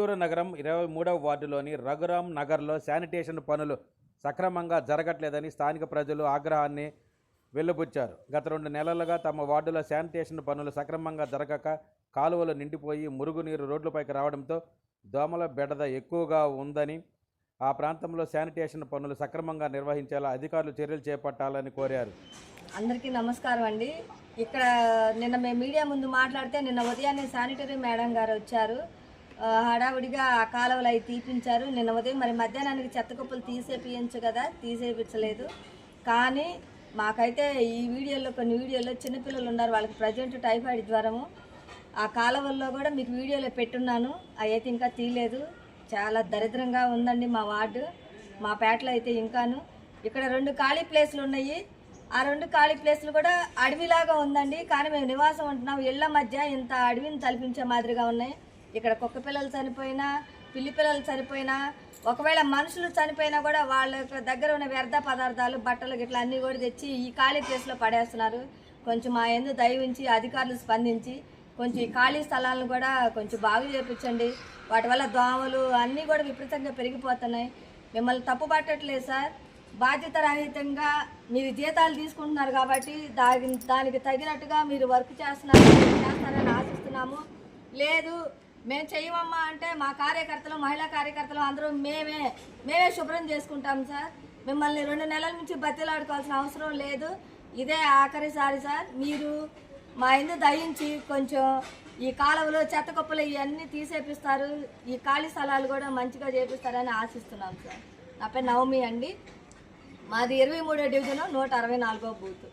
గుంటూరు నగరం ఇరవై మూడవ వార్డులోని రఘురాం నగర్లో శానిటేషన్ పనులు సక్రమంగా జరగట్లేదని స్థానిక ప్రజలు ఆగ్రహాన్ని వెల్లుబుచ్చారు. గత రెండు నెలలుగా తమ వార్డులో శానిటేషన్ పనులు సక్రమంగా జరగక కాలువలు నిండిపోయి మురుగునీరు రోడ్లపైకి రావడంతో దోమల బెడద ఎక్కువగా ఉందని ఆ ప్రాంతంలో శానిటేషన్ పనులు సక్రమంగా నిర్వహించేలా అధికారులు చర్యలు చేపట్టాలని కోరారు. అందరికీ నమస్కారం అండి. ఇక్కడ నిన్న మేము మీడియా ముందు మాట్లాడితే నిన్న ఉదయాన్నే శానిటరీ మేడం గారు వచ్చారు. హడావుడిగా ఆ కాలువలు అవి తీపించారు. నిన్న ఉదయం మరి మధ్యాహ్నానికి చెత్త కుప్పలు తీసేపించు కదా? తీసేపించలేదు కానీ మాకైతే ఈ వీడియోలో కొన్ని వీడియోలో చిన్నపిల్లలు ఉన్నారు. వాళ్ళకి ప్రజెంట్ టైఫాయిడ్ జ్వరము. ఆ కాలువల్లో కూడా మీకు వీడియోలో పెట్టున్నాను. అవి అయితే ఇంకా తీయలేదు. చాలా దరిద్రంగా ఉందండి మా వార్డు. మా పేటలో అయితే ఇంకాను. ఇక్కడ రెండు ఖాళీ ప్లేస్లు ఉన్నాయి. ఆ రెండు ఖాళీ ప్లేస్లు కూడా అడవిలాగా ఉందండి. కానీ మేము నివాసం ఉంటున్నాం. ఇళ్ళ మధ్య ఇంత అడవిని తలపించే మాదిరిగా ఉన్నాయి. ఇక్కడ కుక్క పిల్లలు చనిపోయినా పిల్లి పిల్లలు చనిపోయినా ఒకవేళ మనుషులు చనిపోయినా కూడా వాళ్ళ దగ్గర ఉన్న వ్యర్థ పదార్థాలు బట్టలు గిట్ల అన్నీ కూడా తెచ్చి ఈ ఖాళీ ప్లేస్లో పడేస్తున్నారు. కొంచెం మా ఎందు దయవించి అధికారులు స్పందించి కొంచెం ఈ ఖాళీ స్థలాలను కూడా కొంచెం బాగు చేపించండి. వాటి వల్ల దోమలు అన్నీ కూడా విపరీతంగా పెరిగిపోతున్నాయి. మిమ్మల్ని తప్పు పట్టట్లేదు సార్. బాధ్యత రహితంగా మీరు జీతాలు తీసుకుంటున్నారు కాబట్టి దాని దానికి తగినట్టుగా మీరు వర్క్ చేస్తున్నారు చేస్తారని ఆశిస్తున్నాము. లేదు మేము చెయ్యమమ్మా అంటే మా కార్యకర్తలు మహిళా కార్యకర్తలు అందరూ మేమే మేమే శుభ్రం చేసుకుంటాం సార్. మిమ్మల్ని రెండు నెలల నుంచి బతిలాడుకోవాల్సిన అవసరం లేదు. ఇదే ఆఖరిసారి సార్. మీరు మా ఇందు దయించి కొంచెం ఈ కాలువలు చెత్త కుప్పలు ఇవన్నీ తీసేపిస్తారు. ఈ ఖాళీ స్థలాలు కూడా మంచిగా చేపిస్తారని ఆశిస్తున్నాం సార్. నా పేరు నవమి అండి. మాది ఇరవై మూడో డివిజన్ నూట అరవై నాలుగో బూత్.